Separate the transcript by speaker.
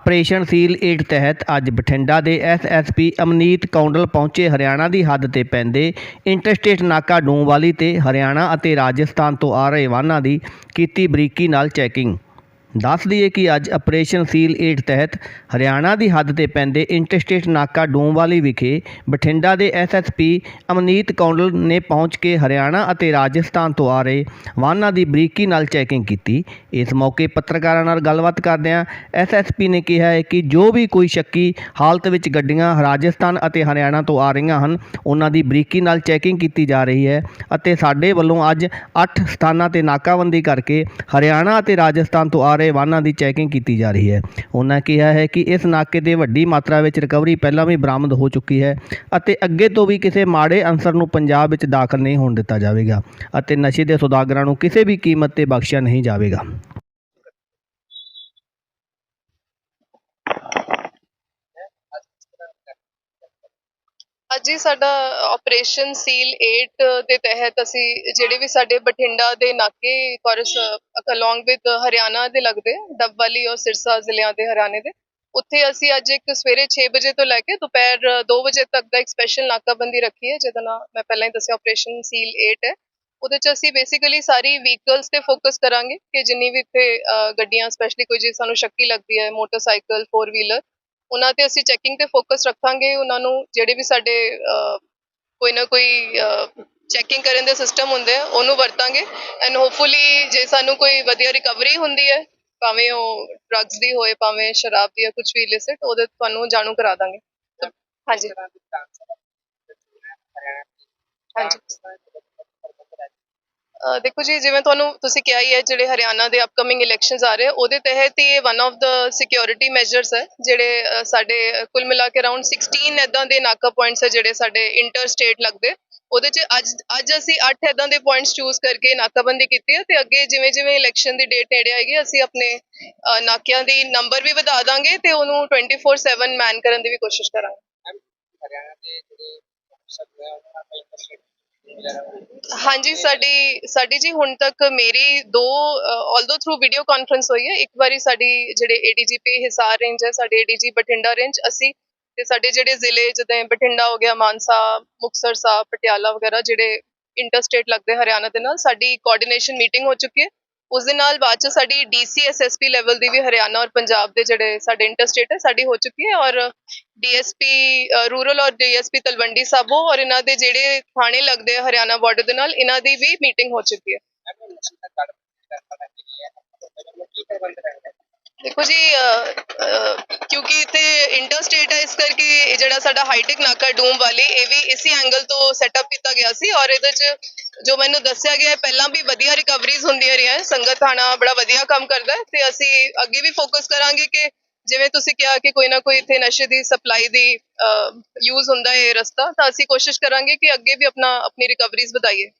Speaker 1: Operation ਸੀਲ 8 ਤਹਿਤ ਅੱਜ ਬਠਿੰਡਾ ਦੇ ਐਸਐਸਪੀ ਅਮਨੀਤ ਕੌਂਡਲ ਪਹੁੰਚੇ ਹਰਿਆਣਾ ਦੀ ਹੱਦ ਤੇ ਪੈਂਦੇ ਇੰਟਰਸਟੇਟ ਨਾਕਾ ਡੂਮਵਾਲੀ ਤੇ ਹਰਿਆਣਾ ਅਤੇ ਰਾਜਸਥਾਨ ਤੋਂ ਆ ਰਹੇ ਵਾਹਨਾਂ ਦੀ ਕੀਤੀ ਬਰੀਕੀ ਨਾਲ ਚੈਕਿੰਗ। ਦੱਸ ਦਈਏ ਕਿ ਅੱਜ ਆਪਰੇਸ਼ਨ ਸੀਲ 8 ਤਹਿਤ ਹਰਿਆਣਾ ਦੀ ਹੱਦ ਤੇ ਪੈਂਦੇ ਇੰਟਰਸਟੇਟ ਨਾਕਾ ਡੂਮਵਾਲੀ ਵਿਖੇ ਬਠਿੰਡਾ ਦੇ ਐਸਐਸਪੀ ਅਮਨੀਤ ਕੌਂਡਲ ਨੇ ਪਹੁੰਚ ਕੇ ਹਰਿਆਣਾ ਅਤੇ ਰਾਜਸਥਾਨ ਤੋਂ ਆ ਰਹੇ ਵਾਹਨਾਂ ਦੀ ਬਰੀਕੀ ਨਾਲ ਚੈਕਿੰਗ ਕੀਤੀ। ਇਸ ਮੌਕੇ ਪੱਤਰਕਾਰਾਂ ਨਾਲ ਗੱਲਬਾਤ ਕਰਦਿਆਂ ਐਸਐਸਪੀ ਨੇ ਕਿਹਾ ਹੈ ਕਿ ਜੋ ਵੀ ਕੋਈ ਸ਼ੱਕੀ ਹਾਲਤ ਵਿੱਚ ਗੱਡੀਆਂ ਰਾਜਸਥਾਨ ਅਤੇ ਹਰਿਆਣਾ ਤੋਂ ਆ ਰਹੀਆਂ ਹਨ, ਉਹਨਾਂ ਦੀ ਬਰੀਕੀ ਨਾਲ ਚੈਕਿੰਗ ਕੀਤੀ ਜਾ ਰਹੀ ਹੈ ਅਤੇ ਸਾਡੇ ਵੱਲੋਂ ਅੱਜ 8 ਸਥਾਨਾਂ ਤੇ ਨਾਕਾਬੰਦੀ ਕਰਕੇ ਹਰਿਆਣਾ ਅਤੇ ਰਾਜਸਥਾਨ ਤੋਂ ਆ ਰਹੇ ਵਾਹਨਾਂ ਦੀ ਚੈਕਿੰਗ ਕੀਤੀ ਜਾ ਰਹੀ ਹੈ। ਉਹਨਾਂ ਕਿਹਾ ਹੈ ਕਿ ਇਸ ਨਾਕੇ ਤੇ ਵੱਡੀ ਮਾਤਰਾ ਵਿੱਚ ਰਿਕਵਰੀ ਪਹਿਲਾਂ ਵੀ ਬਰਾਮਦ ਹੋ ਚੁੱਕੀ ਹੈ ਅਤੇ ਅੱਗੇ ਤੋਂ ਵੀ ਕਿਸੇ ਮਾੜੇ ਅਨਸਰ ਨੂੰ ਪੰਜਾਬ ਵਿੱਚ ਦਾਖਲ ਨਹੀਂ ਹੋਣ ਦਿੱਤਾ ਜਾਵੇਗਾ ਅਤੇ ਨਸ਼ੇ ਦੇ ਸੁਦਾਗਰਾਂ ਨੂੰ ਕਿਸੇ ਵੀ ਕੀਮਤ ਤੇ ਬਖਸ਼ਿਆ ਨਹੀਂ ਜਾਵੇਗਾ।
Speaker 2: ਅੱਜ ਹੀ ਸਾਡਾ ਆਪਰੇਸ਼ਨ ਸੀਲ 8 ਦੇ ਤਹਿਤ ਅਸੀਂ ਜਿਹੜੇ ਵੀ ਸਾਡੇ ਬਠਿੰਡਾ ਦੇ ਨਾਕੇ ਕੋਰਸ ਅਲੋਂਗ ਵਿਦ ਹਰਿਆਣਾ ਦੇ ਲੱਗਦੇ, ਡੱਬਵਾਲੀ ਔਰ ਸਿਰਸਾ ਜ਼ਿਲ੍ਹਿਆਂ ਦੇ, ਹਰਿਆਣੇ ਦੇ, ਉੱਥੇ ਅਸੀਂ ਅੱਜ ਇੱਕ ਸਵੇਰੇ 6 ਵਜੇ ਤੋਂ ਲੈ ਕੇ ਦੁਪਹਿਰ 2 ਵਜੇ ਤੱਕ ਦਾ ਇੱਕ ਸਪੈਸ਼ਲ ਨਾਕਾਬੰਦੀ ਰੱਖੀ ਹੈ, ਜਿਹਦਾ ਨਾਮ ਮੈਂ ਪਹਿਲਾਂ ਹੀ ਦੱਸਿਆ ਆਪਰੇਸ਼ਨ ਸੀਲ 8 ਹੈ। ਉਹਦੇ ਚ ਅਸੀਂ ਬੇਸਿਕਲੀ ਸਾਰੀ ਵਹੀਕਲਸ ਤੇ ਫੋਕਸ ਕਰਾਂਗੇ ਕਿ ਜਿੰਨੀ ਵੀ ਇੱਥੇ ਗੱਡੀਆਂ ਸਪੈਸ਼ਲੀ ਕੋਈ ਜੇ ਸਾਨੂੰ ਸ਼ੱਕੀ ਲੱਗਦੀ ਹੈ ਮੋਟਰਸਾਈਕਲ ਫੋਰ ਵੀਲਰ ਉਹਨਾਂ ਤੇ ਅਸੀਂ ਚੈਕਿੰਗ ਤੇ ਫੋਕਸ ਰੱਖਾਂਗੇ, ਉਹਨਾਂ ਨੂੰ ਜਿਹੜੇ ਵੀ ਸਾਡੇ ਕੋਈ ਨਾ ਕੋਈ ਚੈਕਿੰਗ ਕਰਨ ਦੇ ਸਿਸਟਮ ਹੁੰਦੇ ਆ, ਉਹਨੂੰ ਵਰਤਾਂਗੇ ਐਂਡ ਹੋਪਫੁਲੀ ਜੇ ਸਾਨੂੰ ਕੋਈ ਵਧੀਆ ਰਿਕਵਰੀ ਹੁੰਦੀ ਹੈ, ਭਾਵੇਂ ਉਹ ਡਰੱਗਸ ਦੀ ਹੋਏ, ਭਾਵੇਂ ਸ਼ਰਾਬ ਦੀ ਜਾਂ ਕੁਝ ਵੀ ਇਲਿਸਿਟ ਉਹਦੇ ਤੁਹਾਨੂੰ ਜਾਣੂ ਕਰਾ ਦਾਂਗੇ। ਹਾਂਜੀ। ਹਾਂਜੀ। ਦੇਖੋ ਜੀ, ਜਿਵੇਂ ਤੁਹਾਨੂੰ ਤੁਸੀਂ ਕਿਹਾ ਹੀ ਹੈ, ਜਿਹੜੇ ਹਰਿਆਣਾ ਦੇ ਅਪਕਮਿੰਗ ਇਲੈਕਸ਼ਨਸ ਆ ਰਹੇ ਉਹਦੇ ਤਹਿਤ ਹੀ ਇਹ one of the security measures ਹੈ, ਜਿਹੜੇ ਸਾਡੇ ਕੁੱਲ ਮਿਲਾ ਕੇ ਅਰਾਊਂਡ 16 ਇਦਾਂ ਦੇ ਨਾਕਾ ਪੁਆਇੰਟਸ ਹੈ ਜਿਹੜੇ ਸਾਡੇ ਇੰਟਰ ਸਟੇਟ ਲੱਗਦੇ ਉਹਦੇ ਚ ਅੱਜ ਅੱਜ ਅਸੀਂ 8 ਇਦਾਂ ਦੇ ਪੁਆਇੰਟਸ ਚੂਜ਼ ਕਰਕੇ ਨਾਕਾਬੰਦੀ ਕੀਤੀ ਹੈ ਤੇ ਅੱਗੇ ਜਿਵੇਂ ਜਿਵੇਂ ਇਲੈਕਸ਼ਨ ਦੀ ਡੇਟ ਨੇੜੇ ਆਏਗੀ, ਅਸੀਂ ਆਪਣੇ ਨਾਕਿਆਂ ਦੀ ਨੰਬਰ ਵੀ ਵਧਾ ਦਾਂਗੇ ਤੇ ਉਹਨੂੰ 24/7 ਮੈਨ ਕਰਨ ਦੀ ਵੀ ਕੋਸ਼ਿਸ਼ ਕਰਾਂਗੇ।
Speaker 3: ਹਰਿਆਣਾ ਦੇ ਜਿਹੜੇ ਸਭ ਹੈ ਉਹਨਾਂ ਦਾ ਇੰਟਰਸਟ ਵਗੈਰਾ
Speaker 2: ਹਾਂਜੀ, ਸਾਡੀ ਸਾਡੀ ਜੀ ਹੁਣ ਤੱਕ ਮੇਰੀ ਦੋ ਆਲਦੋ ਥਰੂ ਵੀਡੀਓ ਕਾਨਫਰੰਸ ਹੋਈ ਹੈ, ਇੱਕ ਵਾਰੀ ਸਾਡੀ ਜਿਹੜੇ ਏਡੀਜੀਪੀ ਹਿਸਾਰ ਰੇਂਜ ਹੈ, ਸਾਡੇ ਏਡੀਜੀ ਬਠਿੰਡਾ ਰੇਂਜ ਅਸੀਂ ਤੇ ਸਾਡੇ ਜਿਹੜੇ ਜ਼ਿਲ੍ਹੇ ਜਿੱਦਾਂ ਬਠਿੰਡਾ ਹੋ ਗਿਆ, ਮਾਨਸਾ, ਮੁਕਤਸਰ ਸਾਹਿਬ, ਪਟਿਆਲਾ ਵਗੈਰਾ ਜਿਹੜੇ ਇੰਟਰਸਟੇਟ ਲੱਗਦੇ ਹਰਿਆਣਾ ਦੇ ਨਾਲ, ਸਾਡੀ ਕੋਆਰਡੀਨੇਸ਼ਨ ਮੀਟਿੰਗ ਹੋ ਚੁੱਕੀ ਹੈ। ਉਸ ਦੇ ਨਾਲ ਬਾਅਦ ਚ ਸਾਡੀ ਡੀਸੀ ਐਸਐਸਪੀ ਲੈਵਲ ਦੀ ਵੀ ਹਰਿਆਣਾ ਔਰ ਪੰਜਾਬ ਦੇ ਜਿਹੜੇ ਸਾਡੇ ਇੰਟਰਸਟੇਟ ਹੈ, ਸਾਡੀ ਹੋ ਚੁੱਕੀ ਹੈ ਔਰ ਡੀਐਸਪੀ ਰੂਰਲ ਔਰ ਡੀਐਸਪੀ ਤਲਵੰਡੀ ਸਾਬੋ ਔਰ ਇਹਨਾਂ ਦੇ ਜਿਹੜੇ ਥਾਣੇ ਲੱਗਦੇ ਆ ਹਰਿਆਣਾ ਬਾਰਡਰ ਦੇ ਨਾਲ, ਇਹਨਾਂ ਦੀ ਵੀ ਮੀਟਿੰਗ ਹੋ ਚੁੱਕੀ ਹੈ। ਦੇਖੋ ਜੀ ਕਿਉਂਕਿ ਇੱਥੇ ਇੰਟਰ ਸਟੇਟ ਹੈ ਇਸ ਕਰਕੇ ਜਿਹੜਾ ਸਾਡਾ ਹਾਈਟੈਕ ਨਾਕਾ ਡੂਮ ਵਾਲੀ, ਇਹ ਵੀ ਇਸੇ ਐਂਗਲ ਤੋਂ ਸੈਟਅਪ ਕੀਤਾ ਗਿਆ ਸੀ ਔਰ ਇਹਦੇ ਚ ਜੋ ਮੈਨੂੰ ਦੱਸਿਆ ਗਿਆ ਪਹਿਲਾਂ ਵੀ ਵਧੀਆ ਰਿਕਵਰੀਜ਼ ਹੁੰਦੀਆਂ ਰਹੀਆਂ, ਸੰਗਤ ਥਾਣਾ ਬੜਾ ਵਧੀਆ ਕੰਮ ਕਰਦਾ ਹੈ ਤੇ ਅਸੀਂ ਅੱਗੇ ਵੀ ਫੋਕਸ ਕਰਾਂਗੇ ਕਿ ਜਿਵੇਂ ਤੁਸੀਂ ਕਿਹਾ ਕਿ ਕੋਈ ਨਾ ਕੋਈ ਇੱਥੇ ਨਸ਼ੇ ਦੀ ਸਪਲਾਈ ਦੀ ਯੂਜ਼ ਹੁੰਦਾ ਹੈ ਇਹ ਰਸਤਾ, ਤਾਂ ਅਸੀਂ ਕੋਸ਼ਿਸ਼ ਕਰਾਂਗੇ ਕਿ ਅੱਗੇ ਵੀ ਆਪਣਾ, ਆਪਣੀ ਰਿਕਵਰੀਜ਼ ਵਧਾਈਏ।